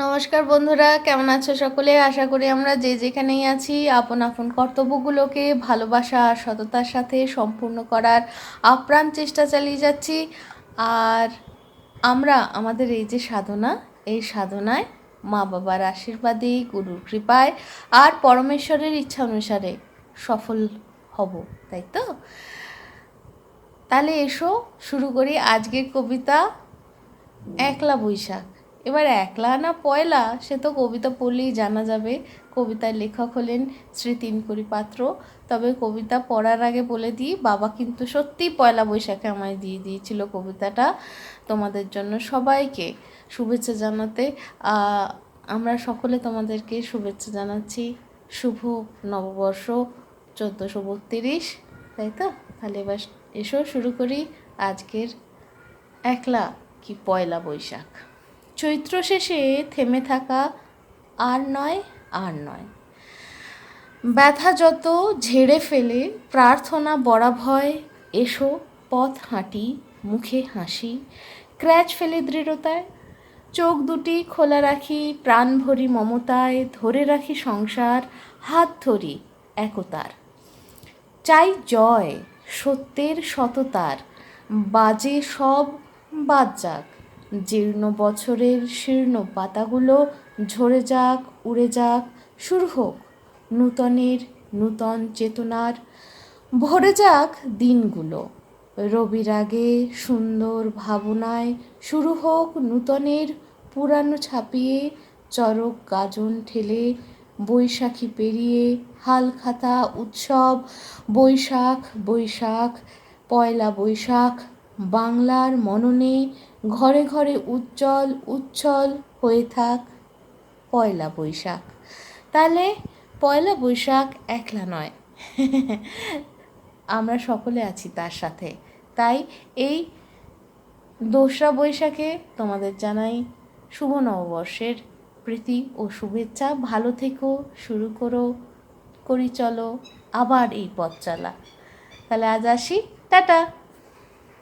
নমস্কার বন্ধুরা, কেমন আছো সকলে? আশা করি আমরা যে যেখানেই আছি, আপন আপন কর্তব্যগুলোকে, ভালোবাসা আর সততার সাথে সম্পূর্ণ করার আপ্রাণ চেষ্টা চালিয়ে যাচ্ছি। আর আমরা আমাদের এই যে সাধনা, এই সাধনায় মা বাবার আশীর্বাদে, গুরুর কৃপায় আর পরমেশ্বরের ইচ্ছা অনুসারে সফল হব, তাই তো? তাহলে এসো, শুরু করি আজকের কবিতা, একলা বৈশাখ। এবার একলা না পয়লা, সে তো কবিতা পড়লেই জানা যাবে। কবিতার লেখক হলেন শ্রী তিনকুড়ি পাত্র। তবে কবিতা পড়ার আগে বলে দিই, বাবা কিন্তু সত্যিই পয়লা বৈশাখে আমায় দিয়ে দিয়েছিল কবিতাটা। তোমাদের জন্য সবাইকে শুভেচ্ছা জানাতে আমরা সকলে তোমাদেরকে শুভেচ্ছা জানাচ্ছি। শুভ নববর্ষ, চোদ্দোশো বত্রিশ, তাই তো? তাহলে এবার এসো শুরু করি আজকের একলা কি পয়লা বৈশাখ। চৈত্র শেষে থেমে থাকা আর নয় আর নয়। ব্যথা যত ঝেড়ে ফেলে, প্রার্থনা বড়া ভয়, এসো পথ হাঁটি, মুখে হাসি, ক্র্যাচ ফেলে দৃঢ়তায়। চোখ দুটি খোলা রাখি, প্রাণ ভরি মমতায়, ধরে রাখি সংসার, হাত ধরি একতার। চাই জয়, সত্যের সততার, বাজে সব বাদ যাক। জীর্ণ বছরের শীর্ণ পাতাগুলো ঝরে যাক, উড়ে যাক, শুরু হোক নূতনের নূতন চেতনার। ভরে যাক দিনগুলো, রবির আগে সুন্দর ভাবনায় শুরু হোক নূতনের, পুরানো ছাপিয়ে চরক গাজন ঠেলে বৈশাখী পেরিয়ে হালখাতা উৎসব, বৈশাখ বৈশাখ, পয়লা বৈশাখ বাংলার মননে ঘরে ঘরে উজ্জ্বল, উচ্ছল হয়ে থাক পয়লা বৈশাখ। তাহলে পয়লা বৈশাখ একলা নয়। আমরা সকলে আছি তার সাথে। তাই এই দোসরা বৈশাখে তোমাদের জানাই শুভ নববর্ষের প্রীতি ও শুভেচ্ছা। ভালো থেকো, শুরু করো, করি চলো, আবার এই পথ চালা। তাহলে আজ আসি। টাটা!